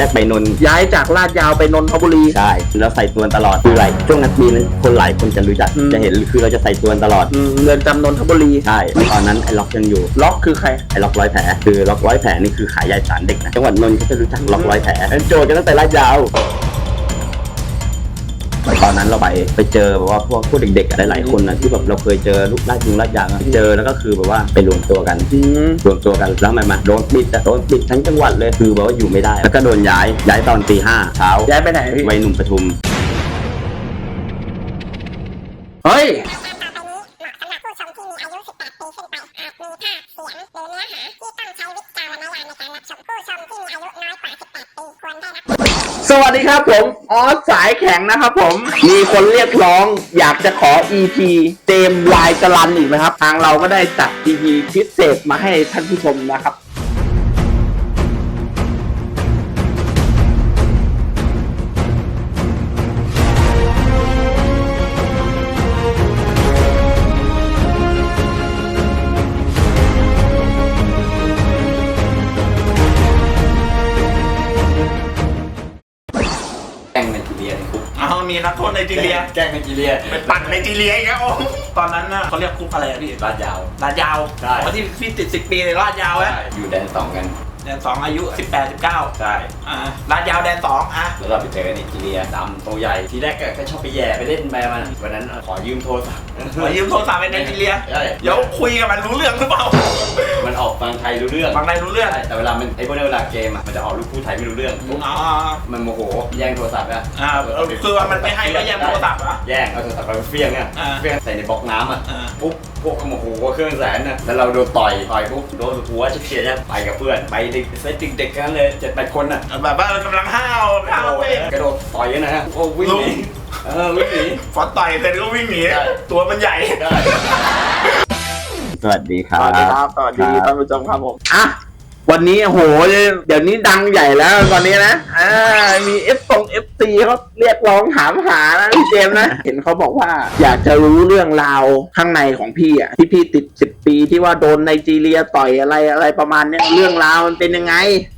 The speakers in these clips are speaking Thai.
แรกไปนนท์ย้ายจากลาดยาวไปนนทบุรี ใช่แล้วใส่ตัวนตลอดคืออะไรช่วงนั้นปีนั้นคนหลายคนจะรู้จักอืม จะเห็นคือเราจะใส่ตัวนตลอดอืมเรือนจำนนทบุรี ใช่ตอนนั้นไอ้ล็อกยังอยู่ ล็อกคือใคร ไอ้ล็อกร้อยแผลคือล็อกร้อยแผลนี่คือขายยาสารเด็กนะจังหวัดนนท์เขาจะรู้จักล็อกร้อยแผลเป็นโจทย์กันตั้งแต่ลาดยาว ตอนนั้นเราไปไปเจอแบบว่าพวกพวกเด็กๆอะหลายๆคนนะที่แบบเราเคยเจอลูกลาดยุงลาดยางอะเจอแล้วก็คือแบบว่าไปรวมตัวกัน อืมรวมตัวกันแล้วมันมาโดนปิดอะโดนปิดทั้งจังหวัดเลยคือแบบว่าอยู่ไม่ได้ แล้วก็โดนย้ายย้ายตอนตีห้าเช้าย้ายไปไหนพี่วัยหนุ่มปทุม เฮ้ยรายการต่อไปนี้เหมาะสำหรับผู้ชมที่มีอายุ 18 ปีขึ้นไป อาจมีภาพเสียงหรือเนื้อหาที่ต้องใช้วิจารณญาณในการรับชม ผู้ชมที่มีอายุน้อยกว่า 18 ปีควรได้รับ สวัสดีครับผมออสสายแข็งนะครับผม มีคนเรียกร้องอยากจะขอ EP เจมส์ลายจรันอีกนะครับ ทางเราก็ได้จัด EP พิเศษมาให้ท่านผู้ชมนะครับ นักโทษไนจีเรีย แกล้งไนจีเรีย ไปปั่นไนจีเรียอีกแล้วโอ้ตอนนั้นน่ะเขาเรียกคุกอะไรอะพี่ลาดยาว ลาดยาวใช่อ๋อที่พี่ติดสิบปีในลาดยาวอะ อยู่แดนสองกัน แดนสองอายุสิบแปดสิบเก้าใช่อ่าลาดยาวแดนสองอะ แล้วเราไปเจอไนจีเรียดำตัวใหญ่ทีแรกก็ชอบไปแย่ไปเล่นแบมันวันนั้นขอยืมโทรศัพท์ขอยืมโทรศัพท์ไปไนจีเรีย ใช่เดี๋ยวคุยกับมันรู้เรื่องหรือเปล่ามันออกฟังไทยรู้เรื่อง บางนายรู้เรื่องใช่แต่เวลามันไอ้พวกนี้เวลาเกมอะมันจะออกลูกพูดไทยไม่รู้เรื่องอ๋อมันโมโหแย่งโทรศัพท์อะอ่าเออคือว่ามันไม่ให้ก็แย่งโทรศัพท์เหรอแย่งเอาโทรศัพท์ไปเฟี้ยงอะอ่าเฟี้ยงใส่ในบล็อกน้ำอะอ่าปุ๊บพวกก็โมโหว่าเครื่องแสนน่ะแล้วเราโดนต่อยต่อยปุ๊บโดนหัวเฉียดๆไปกับเพื่อนไปเด็กเซตเด็กๆกันนั้นเลยเจ็ดแปดคนอะแบบว่ากำลังห้าวห้าวเป้กระโดดต่อยกันนะฮะโอ้วิ่งหนีเออวิ่งหนีฟอสต่อยเสร็จก็วิ่งหนีตัวมันใหญ่สวัสดีครับวัสดีครับ สวัสดีครับท่านผู้ชมครับผม อะ วันนี้โอ้โหเดี๋ยวนี้ดังใหญ่แล้วตอนนี้นะอ่ามีเอฟตรงเอฟซีเขาเรียกร้องถามหานะพี่เจมส์นะ เห็นเขาบอกว่า อยากจะรู้เรื่องราวข้างในของพี่อะที่พี่ติดสิบปีที่ว่าโดนไนจีเรียต่อยอะไรอะไรประมาณเนี้ยเรื่องราวมันเป็นยังไง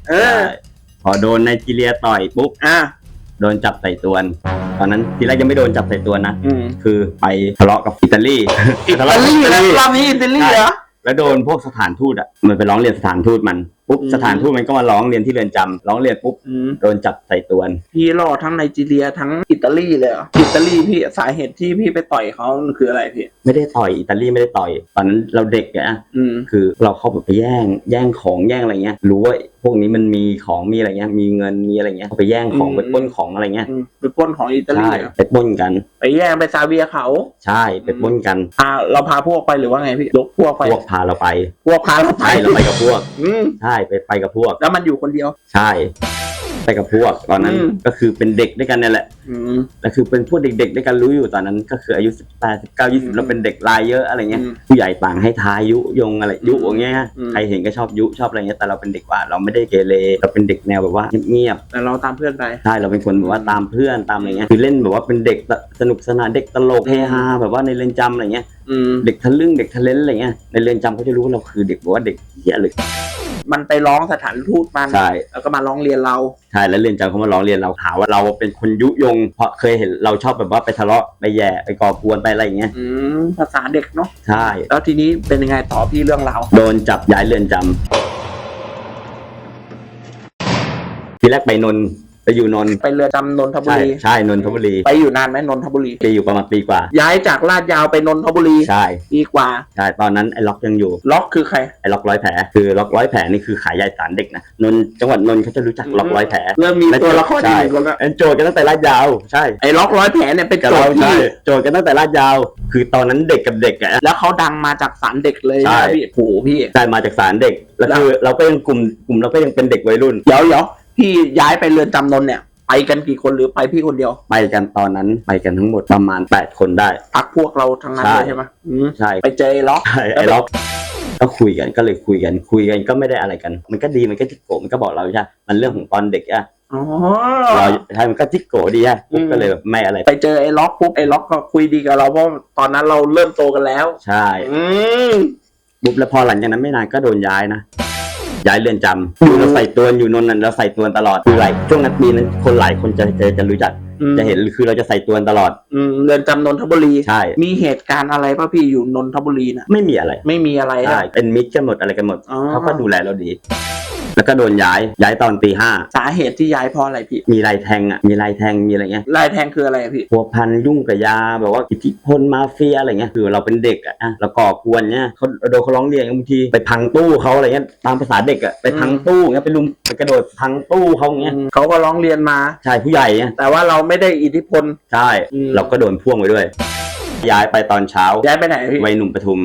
เออ พอโดนไนจีเรียต่อยปุ๊บอะโดนจับใส่ตวนตอนนั้นทีแรกยังไม่โดนจับใส่ตวนนะอืมคือไปทะเลาะกับอิตาลีอิตาลีทะนะเลาะกับรอบนี้อิตาลีเหรอแล้วโดนพวกสถานทูตอะมันไปร้องเรียนสถานทูตมันปุ๊บอืม สถานทูตมันก็มาร้องเรียนที่เรือนจำร้องเรียนปุ๊บอืมโดนจับใส่ตวน พี่รอดทั้งไนจีเรียทั้งอิตาลีเลยเหรออิตาลีพี่สาเหตุที่พี่ไปต่อยเขามันคืออะไรพี่ ไม่ได้ต่อยอิตาลีไม่ได้ต่อย ตอนนั้นเราเด็กอะอืม คือเราเข้าไปแย่งแย่งของแย่งอะไรเงี้ยรู้ว่าพวกนี้มันมีของมีอะไรเงี้ยมีเงินมีอะไรเงี้ยเขาไปแย่งของอืม ไปปล้นของอะไรเงี้ยอืมไปปล้นของอิตาลีใช่เหรอไปปล้นกัน ไปแย่งไปซาเวียเขา ใช่ไปปล้นกันอ่าเราพาพวกไปหรือว่าไงพี่ยกพวกไปพวกพาเราไปพวกพาเราไปใช่เราไปกับพวก อืมใช่ไปไปกับพวก แล้วมันอยู่คนเดียว ใช่ ไปกับพวกตอนนั้นอืม ก็คือเป็นเด็กด้วยกันเนี่ยแหละอืม แล้วคือเป็นพวกเด็กๆด้วยกันรู้อยู่ตอนนั้น ก็คืออายุสิบแปดสิบเก้ายี่อืสิบมแล้วเป็นเด็กรายเยอะอะไรเงี้ยอืมผู้ใหญ่ต่างให้ทายยุยงอะไรยุอย่างเงี้ยอืม ใครเห็นก็ชอบยุชอบอะไรเงี้ยแต่เราเป็นเด็กกว่าเราไม่ได้เกเรเราเป็นเด็กแนวแบบว่าเงียบแต่เราตามเพื่อนไปๆใช่เราเป็นคนแบบว่าตามเพื่อนตามอะไรเงี้ยคือเล่นแบบว่าเป็นเด็กสนุกสนานเด็กตลกเฮฮาแบบว่าในเรือนจำอะไรเงี้ยอืม เด็กทะลึ่งเด็กทะเลนอะไรเงี้ยในเรือนจำเขาจะรู้ว่าเราคือเด็กแบบว่าเด็กเหี้ยเลย มันไปร้องสถานทูตมันใช่ แล้วก็มาร้องเรียนเรา ใช่แล้วเรือนจำเขามาร้องเรียนเราหาว่าเราเป็นคนยุยง เพราะเคยเห็นเราชอบแบบว่าไปทะเลาะไปแย่ไปก่อกวนไปอะไรอย่างเงี้ยอืมภาษาเด็กเนาะใช่ แล้วทีนี้เป็นยังไงต่อพี่เรื่องราวโดนจับย้ายเรือนจำทีแรกไปนนท์ ไปอยู่นนท์ไปเรือจำนนทบุใช่รี ใช่นนทบุรีไปอยู่นานไหมนนทบุรี ไปอยู่ประมาณปีกว่า ย้ายจากลาดยาวไปนนทบุรีใช่ปีกว่า ใช่ตอนนั้นไอ้ล็อกยังอยู่ ล็อกคือใคร ไอ้ล็อกร้อยแผลคือล็อกร้อยแผลนี่คือขายยาสารเด็กนะนนท์จังหวัดนนท์เขาจะรู้จักล็อกร้อยแผลเริ่มมีตัวละครอีกใช่หนึ่งคนละเป็นโจทย์กันตั้งแต่ลาดยาวใช่ไอ้ล็อกร้อยแผลเนี่ยเป็นกับโจเราทย์ที่ ใช่โจทย์กันตั้งแต่ลาดยาว คือตอนนั้นเด็กกับเด็กอะ แล้วเขาดังมาจากสารเด็กเลยใช่ นะพี่โอ้โหพี่ใช่มาจากศาลเด็ก แล้วคือเราก็ยังกลุ่มกลุ่มเราก็ยังเป็นเด็กวัยรุ่น เดี๋ยวเดี๋ยว พี่ย้ายไปเรือนจำนนเนี่ย ไปกันกี่คนหรือไปพี่คนเดียว ไปกันตอนนั้นไปกันทั้งหมดประมาณ 8 คนได้ พักพวกเราทั้งนั้นใช่เลยใช่ไหมอืมใช่ไปเจอไอ้ล็อกใช่ไอ้ล็อกก็คุยกันก็เลยคุยกันคุยกันก็ไม่ได้อะไรกัน มันก็ดีมันก็จิกโกะมันก็บอกเราใช่มันเรื่องของตอนเด็กอะอ๋อ เราใช่มันก็จิกโกะดีอะอืม ก็เลยแบบไม่อะไรไปเจอไอ้ล็อกปุ๊บไอ้ล็อกก็คุยดีกับเราเพราะตอนนั้นเราเริ่มโตกันแล้ว ใช่ อืม ปุ๊บแล้วพอหลังจากนั้นไม่นานก็โดนย้ายนะ ย้ายเรือนจำอยู่เราใส่ตัวอยู่นนท์นั้นเราใส่ตัวตลอดคือหลายช่วงนั้นปีนั้นคนหลายคนจะจะจะรู้จัก อืม จะเห็นคือเราจะใส่ตัวตลอด อืมเรือนจำนนทบุรี ใช่ มีเหตุการณ์อะไรป่ะพี่อยู่นนทบุรีน่ะ ไม่มีอะไรไม่มีอะไรใช่นะ เป็นมิตรกันหมดอะไรกันหมดอ๋อ เขาก็ดูแลเราดี แล้วก็โดนย้ายย้ายตอนตีห้าสาเหตุที่ย้ายเพราะอะไรพี่ มีลายแทงอะมีลายแทงมีอะไรเงี้ยลายแทงคืออะไรอะพี่ พัวพันยุ่งกับยาแบบว่าอิทธิพลมาเฟียอะไรเงี้ยคือเราเป็นเด็กอะอะเราก่อกวนเงี้ยเขาโดนเขาร้องเรียนบางทีไปพังตู้เขาอะไรเงี้ยตามภาษาเด็กอะไปพังตู้เงี้ยไปลุมไปกระโดดพังตู้เขาเงี้ยอืมเขาก็ร้องเรียนมา ใช่ผู้ใหญ่เงี้ยแต่ว่าเราไม่ได้อิทธิพล ใช่อืม เราก็โดนพ่วงไปด้วย ย้ายไปตอนเช้าย้ายไปไหนพี่วัยหนุ่มปทุม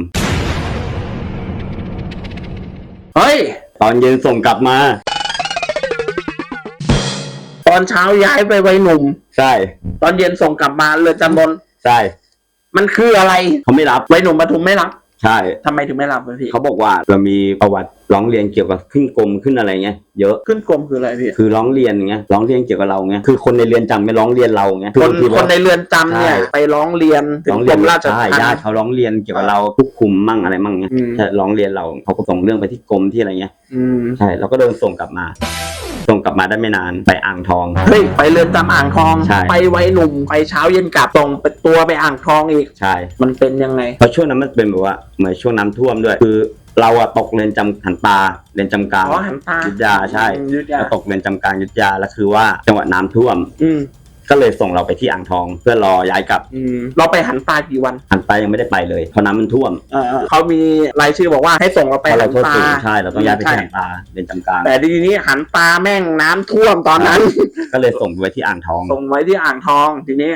เฮ้ย ตอนเย็นส่งกลับมา ตอนเช้าย้ายไปวัยหนุ่ม ใช่ ตอนเย็นส่งกลับมาเรือนจำนนใช่มันคืออะไรเขาไม่รับ วัยหนุ่มปทุมไม่รับ ใช่ ทำไมถึงไม่รับอะพี่ เขาบอกว่าเรามีประวัติ ร้องเรียนเกี่ยวกับขึ้นกรมขึ้นอะไรเงี้ยเยอะขึ้นกรมคืออะไรพี่คือร้องเรียนอย่างเงี้ยร้องเรียนเกี่ยวกับเราเงี้ยคือคนในเรือนจำไม่ร้องเรียนเราเงี้ยคนบางทีคนในเรือนจำเนี่ย ใช่ ไปร้องเรียนถึร้งองกเรีรยนมราชใช่ทัณญาติฑ์ เขาร้องเรียนเกี่ยวกับเราทุกคุมมั่งอะไรมั่งเงี้ยอืมใช่ร้องเรียนเราเขาก็ส่งเรื่องไปที่กรมที่อะไรเงี้ยอืมใช่เราก็โดนส่งกลับมา ส่งกลับมาได้ไม่นานไปอ่างทอง เฮ้ยไปเรือนจำอ่างทอง ใช่ ไปวัยหนุ่มไปเช้าเย็นกลับตรงไปตัวไปอ่างทองอีก ใช่ มันเป็นยังไง เพราะช่วงนั้นมันเป็นแบบว่าเหมือนช่วงน้ำท่วมด้วย คือ เราอะตกเรือนจำหันตาเรือนจำกลางอ๋อหันตายุทธยาใช่อืมยุทธยา เราตกเรือนจำกลางยุทธยาแล้วคือว่าจังหวัดน้ำท่วม อืมก็เลยส่งเราไปที่อ่างทอง เพื่อรอย้ายกลับอืมเราไปหันตากี่วันหันตายังไม่ได้ไปเลยเพราะน้ำมันท่วมเออเขามีรายชื่อบอกว่าให้ส่งเราเพไปราะหัเรานโทษตาสูงใช่เราต้องย้ายไปที่ใช่หันตาเรือนจำกลางแต่ทีนี้หันตาแม่งน้ำท่วมตอนนั้น ก็เลยส่งไปไว้ที่อ่างทอง ส่งไว้ที่อ่างทองทีนี้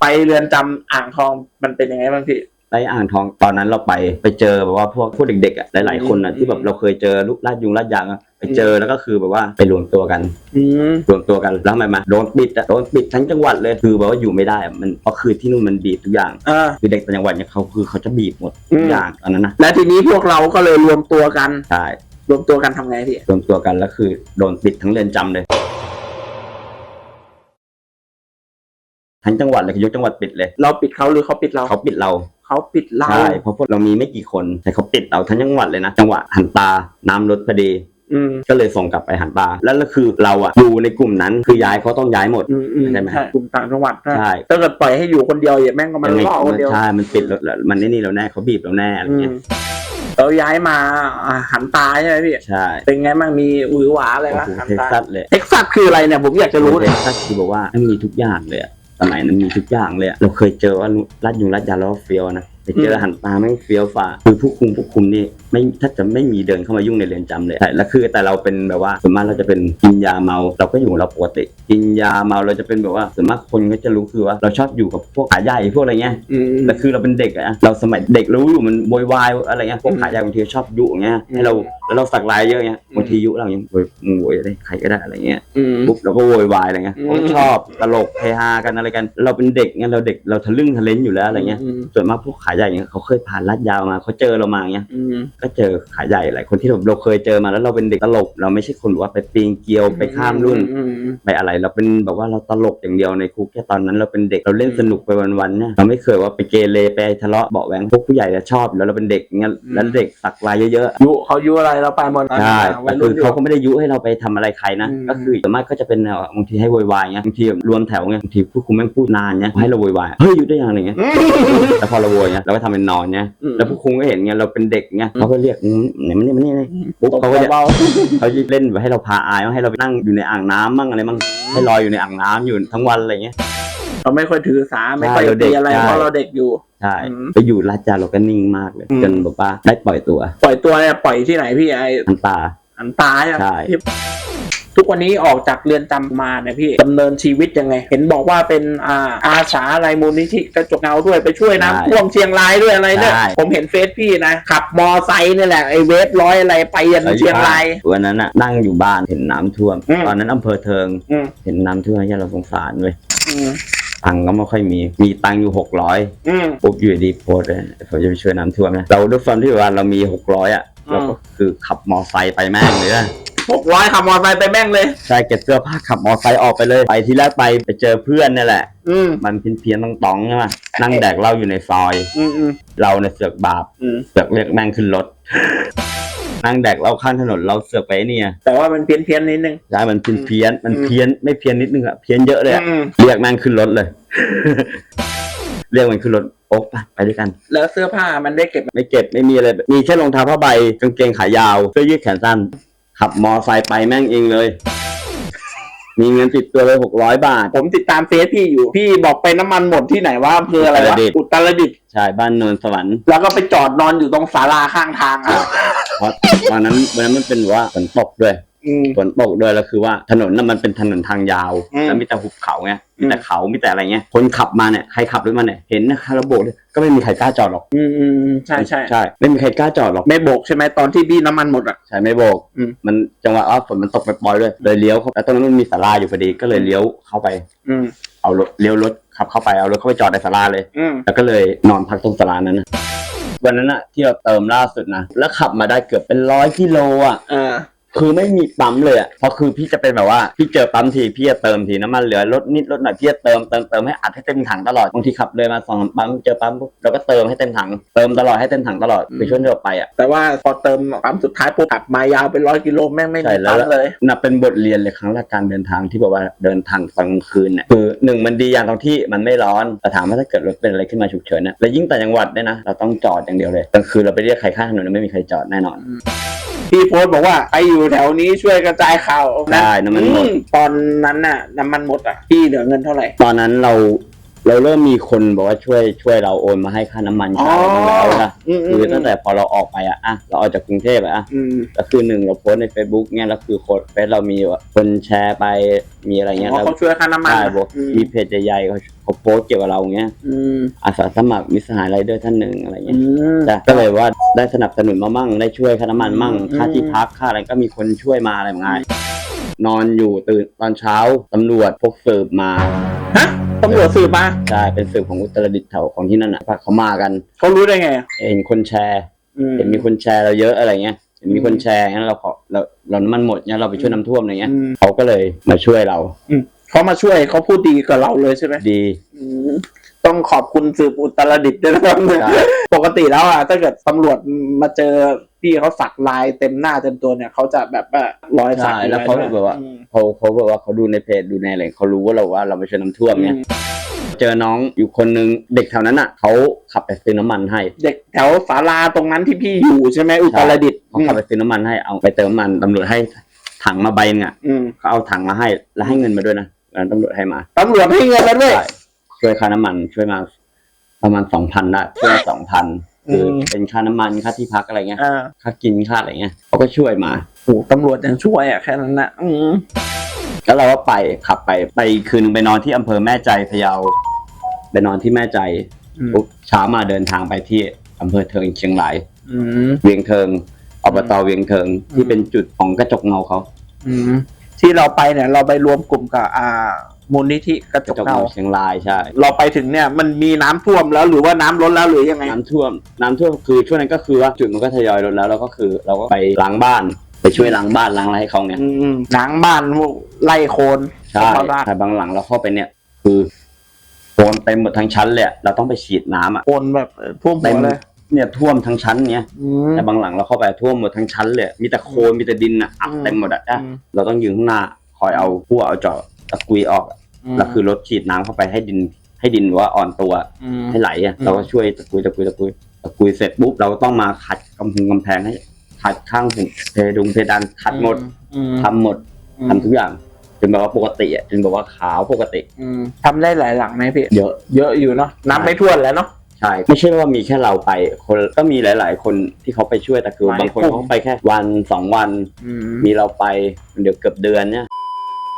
ไปเรือนจำอ่างทองมันเป็นยังไงบ้างพี่ ไปอ่างทองตอนนั้นเราไปไปเจอแบบว่าพวกพวกเด็กๆอะหลายๆคนอะอืมที่แบบเราเคยเจอลูกลาดยุงลาดยางอะไปเจอแล้วก็คือแบบว่าไปรวมตัวกันอืมรวมตัวกันแล้วทำไมมาโดนปิดอะโดนปิดทั้งจังหวัดเลยคือแบบว่าอยู่ไม่ได้อะมันเพราะคือที่นู่นมันบีบทุกอย่างอ่า คือเด็กต่างจังหวัดเนี่ยเขาคือเขาจะบีบหมดอืทุกม อย่างตอนนั้นนะและทีนี้พวกเราก็เลยรวมตัวกัน ใช่รวมตัวกันทำไงพี่รวมตัวกันแล้วคือโดนปิดทั้งเรือนจำเลย ทั้งจังหวัดเลยคือยกจังหวัดปิดเลย เราปิดเขาหรือเขาปิดเรา เขาปิดเรา เขาปิดเราใช่เพราะพวกเรามีไม่กี่คน แต่เขาปิดเราทั้งจังหวัดเลยนะ จังหวะหันตาน้ำลดพอดีอืมก็เลยส่งกลับไปหันตาแล้วก็คือเราอะอยู่ในกลุ่มนั้นคือย้ายเขาต้องย้ายหมดอืมอืมใช่ไหมใช่กลุ่มต่างจังหวัดนะใช่ถ้าเกิดปล่อยให้อยู่คนเดียวอย่าแม่งก็มันยังไงล่อคนเดียวใช่มันปิดแล้วมันนี่นี่เราแน่เขาบีบเราแน่อะไรอืเงี้มยเราย้ายมาอ่าหันตาใช่ไหมพี่ใช่เป็นไงบ้างมีหวือหวาอะไรโอ้วะโหหันเท็กตาซัสเลยเท็กซัสคืออะไรเนี่ยผมอยากจะรู้เท็เนี่ยกซัสคือบอกว่ามันมีทุกอย่างเลยอะ สมัยนั้นมีทุกอย่างเลยอะเราเคยเจอว่ารัดยุงรัดยาแล้วเฟี้ยวนะไปเจอหันตาแม่งเฟี้ยวฝ่าคือผู้คุมผู้คุมนี่ ไม่ถ้าจะไม่มีเดินเข้ามายุ่งในเรือนจำเลยใช่แล้วคือแต่เราเป็นแบบว่าส่วนมากเราจะเป็นกินยาเมาเราก็อยู่ของเราปกติ กินยาเมาเราจะเป็นแบบว่าส่วนมากคนก็จะรู้คือว่าเราชอบอยู่กับพวกขาใหญ่พวกอะไรเงี้ยอืมแต่คือเราเป็นเด็กอะเราสมัยเด็กรู้อยู่มันโวยวายอะไรเงี้ยพวกขาใหญ่บางทีชอบยุอย่างเงี้ยให้เราแล้วเราสักลายเยอะเงี้ยบางทียุเรายังโวยมึงโวยอะไรใครก็ได้อะไรเงี้ยอืมปุ๊บเราก็โวยวายอะไรเงี้ยอืมเขาชอบตลกเฮฮากันอะไรกัน เราเป็นเด็กเงี้ยเราเด็กเราทะลึ่งทะเลนอยู่แล้วอะไรเงี้ยอืมส่วนมากพวกขาใหญ่เงี้ยเขาเคยผ่านลาดยาวมาเขาเจอเรามาเงี้ยอืมก็เจอขาใหญ่หลายคนที่เราเราเคยเจอมาแล้วเราเป็นเด็กตลก เราไม่ใช่คนแบบว่าไปปีนเกลียวไปข้ามรุ่นอืมอืมไปอะไร เราเป็นแบบว่าเราตลกอย่างเดียวในคุกแค่ตอนนั้นเราเป็นเด็กเราเล่นสนุกไปวันๆเนี่ยเราไม่เคยว่าไปเกเรไปทะเลาะเบาะแหวงพวกผู้ใหญ่จะชอบอยู่แล้วเราเป็นเด็กเงี้ยแล้วเด็กสักลายเยอะๆยุเขายุอะไรเราไปหมดใช่วัแต่ยคืรุ่อนเขาก็ไม่ได้ยุให้เราไปทำอะไรใครนะอืมก็คือส่วนมากก็จะเป็นแนวบางทีให้โวยวายเงี้ยบางทีแบบรวมแถวเงี้ยบางทีผู้คุมแม่งพูดนานเงี้ยให้เราโวยวายเฮ้ยหยุดได้ยังอะไรเงี้ยแล้วพอเราโวยเงี้ยเราก็ทำเป็นนอนเงี้ยอืมแล้วผู้คุมก็เห็นเงี้ยเราเป็นเด็กเงี้ยเขาก็เรียกอืมไหนมันนี่มันนี่นี่ปุ๊บเขาก็จะเบาเขาจะเล่นแบบให้เราพาอายว่าให้เราไปนั่งอยู่ในอ่างน้ำมั่งอะไรมั่งให้ลอยอยู่ในอ่างน้ำอยู่ทั้งวันอะไรเงี้ยๆเราไม่ค่อยถือสาไม่ค่อยใช่เราเด็ตีกอะไรใช่เพราะเราเด็กอยู่ใช่อืมไปอยู่ราชจาเราก็นิ่งมากเลยอืมจนแบบว่าได้ปล่อยตัว ปล่อยตัวเนี่ยปล่อยที่ไหนพี่ไอน้ำตาอันตายอะใช่ ที่ทุกวันนี้ออกจากเรือนจำมาเนี่ยพี่ดำเนินชีวิตยังไง เห็นบอกว่าเป็นอ่าอาสาอะไรมูลนิธิกระจกเงาด้วยไปช่วยน้ำท่วมเชียงรายด้วยอะไรเนี่ยใช่ผมเห็นเฟซพี่นะขับมอไซค์นี่แหละไอเวฟร้อยอะไรไปยันเชียงราย วันนั้นน่ะนั่งอยู่บ้านเห็นน้ำท่วม อืม ตอนนั้นอำเภอเทิง อืมเห็นน้ำท่วมเนี่ยเราสงสารเว้ยอืมตังค์ก็ไม่ค่อยมีมีตังค์อยู่หกร้อยอืม ปุ๊บอยู่ดีโพสต์เลยผมจะไปช่วยน้ำท่วมนะเราด้วยความที่ว่าเรามีหกร้อยอะอืมเราก็คือขับมอไซค์ไปแม่งเลยนะ หกร้อยขับมอไซค์ไปแม่งเลย ใช่เก็บเสื้อผ้าขับมอไซค์ออกไปเลย ไปที่แรกไปไปเจอเพื่อนนี่แหละ อืมมันเพี้ยนเพียนๆต้องตองๆใช่ไหมนั่งแดกเหล้าอยู่ในซอย อืมอืมเราเนี่ยเสือกบาปอืมเสือกเรียกแม่งขึ้นรถ นั่งแดกเราข้างถนนเราเสือกไปเนี่ยแต่ว่ามันเพี้ยนเพี้ยนๆนิดนึง ใช่มันเพี้ยนเพี้ยนมันอืมเพี้ยนไม่เพี้ยนนิดนึงอะเพี้ยนเยอะเลยอะอืม เรียกแม่งขึ้นรถเลย เรียกมันขึ้นรถโอ๊กไปไปด้วยกัน แล้วเสื้อผ้ามันได้เก็บไม่เก็บไม่มีอะไร มีแค่รองเท้าผ้าใบกางเกงขายาวเสื้อยืดแขนสั้น ขับมอไซค์ไปแม่งเองเลย มีเงินติดตัวเลยหกร้อยบาท ผมติดตามเฟซพี่อยู่ พี่บอกไปน้ำมันหมดที่ไหนว่าอำเภออะไรวะ อุตรดิตถ์อุตรดิตถ์ใช่บ้านโนนสวรรค์แล้วก็ไปจอดนอนอยู่ตรงศาลาข้างทางอะ เพราะวันนั้นวันนั้นมันเป็นว่าฝนตกด้วย อืม ฝนตกด้วยแล้วคือว่าถนนน่ะมันเป็นถนนทางยาวอืมแล้วมีแต่หุบเขาไงมีแต่อืม เขามีแต่อะไรเงี้ยคนขับมาเนี่ยใครขับรถมาเนี่ยเห็นนะคาราโบกเลยก็ไม่มีใครกล้าจอดหรอกอืมอืมใช่ใช่ใช่ไม่มีใครกล้าจอดหรอก ไม่โบกใช่ไหมตอนที่พี่น้ำมันหมดอะ ใช่ไม่โบก อืม มันจังหวะว่าฝนมันตกไปปล่อยๆด้วยเลยเลี้ยวเข้าแล้วตรงนั้นมันมีศาลาอยู่พอดีก็เลยเลี้ยวเข้าไป อืมเอารถเลี้ยวรถขับเข้าไปเอารถเข้าไปจอดในศาลาเลย อืมแล้วก็เลยนอนพักตรงศาลานั้นนะวันนั้นอะที่เราเติมล่าสุดนะแล้วขับมาได้เกือบเป็นร้อยกิโลอะเออ คือไม่มีปั๊มเลยอะเพราะคือพี่จะเป็นแบบว่าพี่เจอปั๊มทีพี่จะเติมทีน้ำมันเหลือลดนิดลดหน่อยพี่จะเติมเติมเติมให้อัดให้เต็มถังตลอดบางทีขับเลยมาสองปั๊มเจอปั๊มปุ๊บเราก็เติมให้เต็มถังเติมตลอดให้เต็มถังตลอดคือช่วงที่เราไปอะแต่ว่าพอเติมปั๊มสุดท้ายปุ๊บขับมายาวเป็นร้อยกิโลแม่งไม่ใช่มีแล้วปั๊มเลยนับเป็นบทเรียนเลยครั้งแรกการเดินทางที่แบบว่าเดินทางตอนกลางคืนเนี่ยคือหนึ่งมันดีอย่างตรงที่มันไม่ร้อนแต่ถามว่าถ้าเกิดรถเป็นอะไรขึ้นมาฉุกเฉินเนี่ยแล้วยิ่งต่างจังหวัดเนี่ยนะเราต้องจอดอย่างเดียวเลยกลางคืนเราไปเรียกใครข้างถนนไม่มีใครจอดแน่นอน พี่โพสต์บอกว่าไปอยู่แถวนี้ช่วยกระจายข่าวใช่น้ำมันหมด อืตอนนั้นน่ะน้ำมันหมดอะพี่เหลือเงินเท่าไหร่ ตอนนั้นเรา เราเริ่มมีคนบอกว่าช่วยช่วยเราโอนมาให้ค่าน้ำมันใช้บ้างแล้วนะอืมอืม คือตั้งแต่พอเราออกไปอะอะเราออกจากกรุงเทพอะอะอืมแล้วคือหนึ่งเราโพสต์ใน Facebook เนี่ยแล้วคือโค้ดเฟซเรามีว่าคนแชร์ไปมีอะไรเงี้ยอ๋อแล้วเขาช่วยค่าน้ำมันใช่บอกอืมมีเพจใหญ่ๆเขาเขาโพสต์เกี่ยวกับเราเงี้ยอืมอาสาสมัครมิตรสหายไรเดอร์ท่านหนึ่งอะไรอืเงี้ยมจ้ะก็เลยว่าได้สนับสนุนมามั่งได้ช่วยค่าน้ำมันมั่ง อืม ค่าที่พักค่าอะไรก็มีคนช่วยมาอะไรง่ายนอนอยู่ตื่นตอนเช้าตำรวจพวกสืบมา ฮะ ตำรวจสืบมาใช่เป็นสืบของอุตรดิตถ์แถวของที่นั่นอะเขามากัน เขารู้ได้ไงเห็นคนแชร์อืม เห็นมีคนแชร์เราเยอะอะไรเงี้ยเห็นมีคนแชร์งั้นเราขอเราเราน้ำมันหมดงั้นเราไปช่วยน้ำท่วมอะไรเงี้ยอืม เขาก็เลยมาช่วยเราอืมเขามาช่วยเขาพูดดีกับเราเลยใช่ไหมดี อืม ต้องขอบคุณสืบอุตรดิตถ์ด้วยนะครับใช่ปกติแล้วอะถ้าเกิดตำรวจมาเจอพี่เขาสักลายเต็มหน้าเต็มตัวเนี่ยเขาจะแบบว่ารอยสักใช่แล้วเขาแบบว่าอืม เขาเขาแบบว่าเขาดูในเพจดูในอะไรเขารู้ว่าเราว่าเราไปช่วยน้ำท่วมเนี่ยเจอน้องอยู่คนนึงเด็กแถวนั้นอะเขาขับไปซื้อน้ำมันให้ เด็กแถวศาลาตรงนั้นที่พี่อยู่ใช่ไหมอุตรดิตถ์เขาขับไปซื้อน้ำมันให้เอาไปเติมน้ำมันตำรวจให้ถังมาใบหนึงอะอืมเขาเอาถังมาให้แล้วให้เงินมาด้วยนะแล้วตำรวจให้มาตำรวจให้เงินแล้วด้วยใช่ ช่วยค่าน้ำมันช่วยมาประมาณสองพันได้ช่วยสองพันคือมเป็นค่าน้ำมันค่าที่พักอะไรเงี้ยอ่า ค่ากินค่าอะไรเงี้ยเขาก็ช่วยมา โอ้ตำรวจยังช่วยอะแค่นั้นนะอืมแล้วเราก็ไปขับไปไปอีกคืนนึงไปนอนที่อำเภอแม่ใจพะเยาไปนอนที่แม่ใจอืมปุ๊บเช้ามาเดินทางไปที่อำเภอเทิงเชียงราย อืม เวียงเทิงอบตเวียงเทิงที่เป็นจุดของกระจกเงาเขา อืมที่เราไปเนี่ย เราไปรวมกลุ่มกับ อ่า มูลนิธิกระจกระกจกเงาเงาเชียงรายใช่ เราไปถึงเนี่ยมันมีน้ำท่วมแล้วหรือว่าน้ำล้นแล้วหรือยังไง น้ำท่วมน้ำท่วมคือช่วงนั้นก็คือว่าจุดมันก็ทยอยลดแล้วเราก็คือ เราก็ไปล้างบ้าน ไปช่วยล้างบ้านล้างอะไรให้เขาเนี่ยอืมหนังบ้านไล่โคลนใช่เข้าบ้านแต่บางหลังเราเข้าไปเนี่ย คือโคลนเต็มหมดทั้งชั้นเลยอะเราต้องไปฉีดน้ำอะโคลนแบบเออท่วมหัเต็มวเลยเนี่ยท่วมทั้งชั้นเนี่ย อืม แต่บางหลังเราเข้าไปท่วมหมดทั้งชั้นเลย มีแต่โคลนมีแต่ดินอะอัดอืมเต็มหมดอะอะอืม เราต้องยืนข้างหน้าคอยเอาพวกเอาเจาะ ตะกุยออกอะแล้วคือรถฉีดน้ำเข้าไปให้ดิน ให้ดินว่าอ่อนตัวมให้ไหลอะอืมเราก็ช่วยตะกุยตะกุยตะกุยตะกุยเสร็จปุ๊บเราก็ต้องมาขัดกำแพงกำแพงให้ขัดข้างหูเพดงเพดานขัดหมดอืมทำหมดอืมทำทุกอย่างจนแบบว่าปกติอะจนแบบว่าขาวปกติอืมทำได้หลายหลังไหมพี่ เยอะ เยอะอยู่เนาะนับไม่ถ้วนแล้วเนาะ ใช่ ไม่ใช่ว่ามีแค่เราไป คนก็มีหลาย ๆ คนที่เขาไปช่วยแต่คือหลายบางคนกลุ่ม เขาไปแค่วันสองวัน อืม มีเราไปเดี๋ยวเกือบเดือนเนี่ย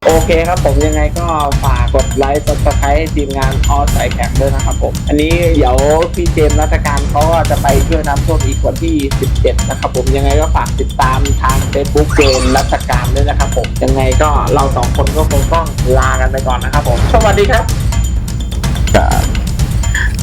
โอเคครับผมยังไงก็ฝากกดไลค์กดซับสไครต์ทีมงานออสใส่แข็งด้วยนะครับผมอันนี้เดี๋ยวพี่เจมส์รัชการเขาก็จะไปช่วยน้ำท่วมอีกวันที่ 17 นะครับผมยังไงก็ฝากติดตามทาง Facebook เจมส์รัชการด้วยนะครับผมยังไงก็เราสองคนก็คงต้องลากันไปก่อนนะครับผม สวัสดีครับ